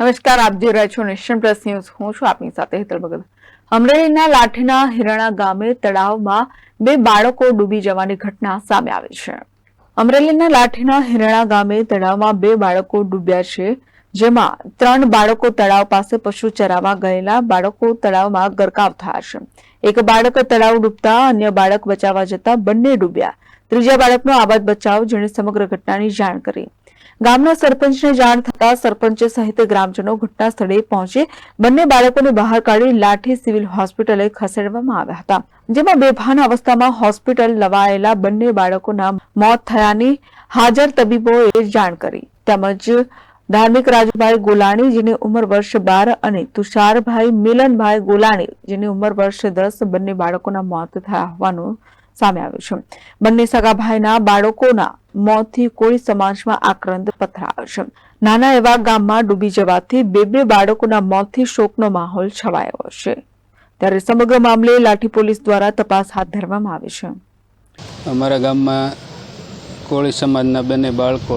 નમસ્કાર, આપ જોઈ રહ્યા છો નેશન પ્લસ ન્યૂઝ. હું છું આપની સાથે હેતલ ભગત. અમરેલીના લાઠીના હિરણા ગામે તળાવમાં બે બાળકો ડૂબી જવાની ઘટના સામે આવી છે. અમરેલીના લાઠીના હિરણા ગામે તળાવમાં બે બાળકો ડૂબ્યા છે, જેમાં ત્રણ બાળકો તળાવ પાસે પશુ ચરાવવા ગયેલા બાળકો તળાવમાં ગરકાવ થયા છે. એક બાળક તળાવ ડૂબતા અન્ય બાળક બચાવવા જતા બંને ડૂબ્યા. ત્રીજા બાળકનો આબાદ બચાવ જેણે સમગ્ર ઘટનાની જાણ કરી. ગામના સરપંચને જાણ થતા સરપંચ સહિત ગ્રામજનો ઘટના પહોંચી બંને બાળકોને બહાર કાઢી લાઠી સિવિલ હોસ્પિટલે ખસેડવામાં આવ્યા હતા. જેમાં બેભાન અવસ્થામાં હોસ્પિટલ લવાયેલા બંને બાળકોના મોત થયાની હાજર તબીબોએ જાણ કરી. તેમજ ધાર્મિક રાજુભાઈ ગોલાણી, જેની ઉંમર વર્ષ બાર, અને તુષારભાઈ મિલનભાઈ ગોલાણી, જેની ઉંમર વર્ષ દસ, બંને બાળકોના મોત થયા હોવાનું સામે આવ્યું છે. બંને સગાભાઈના બાળકોના મોતથી કોઈ સમાજમાં આક્રંદ પથરાયો છે નાના એવા ગામમાં ડૂબી જવાથી બે બે બાળકોના મોતથી શોકનો માહોલ છવાયો છે. ત્યારે સમગ્ર મામલે લાઠી પોલીસ દ્વારા તપાસ હાથ ધરવામાં આવી છે. અમારા ગામમાં કોળી સમાજના બંને બાળકો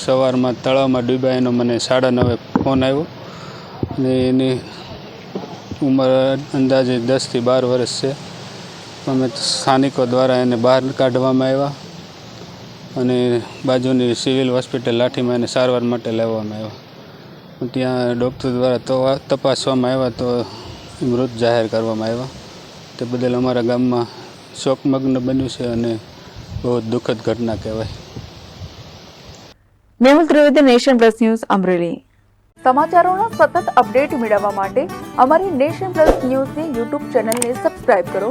સવારમાં તળાવમાં ડૂબ્યા એનો મને સાડા નવે ફોન આવ્યો. અને એની ઉંમર અંદાજે દસથી બાર વર્ષ છે. અમે સ્થાનિકો દ્વારા એને બહાર કાઢવામાં આવ્યા. અને બાજુની સિવિલ હોસ્પિટલ લાઠીમાં એને સારવાર માટે લેવામાં આવ્યા. ત્યાં ડૉક્ટર દ્વારા તો તપાસવામાં આવ્યા તો મૃત જાહેર કરવામાં આવ્યા. તે બદલ અમારા ગામમાં શોકમગ્ન બન્યું છે અને બહુ દુઃખદ ઘટના કહેવાય. Mehul Trivedi nation plus news Amreli. સમાચારોના સતત અપડેટ મેળવવા માટે અમારી નેશન પ્લસ ન્યૂઝની યુટ્યુબ ચેનલને સબસ્ક્રાઇબ કરો.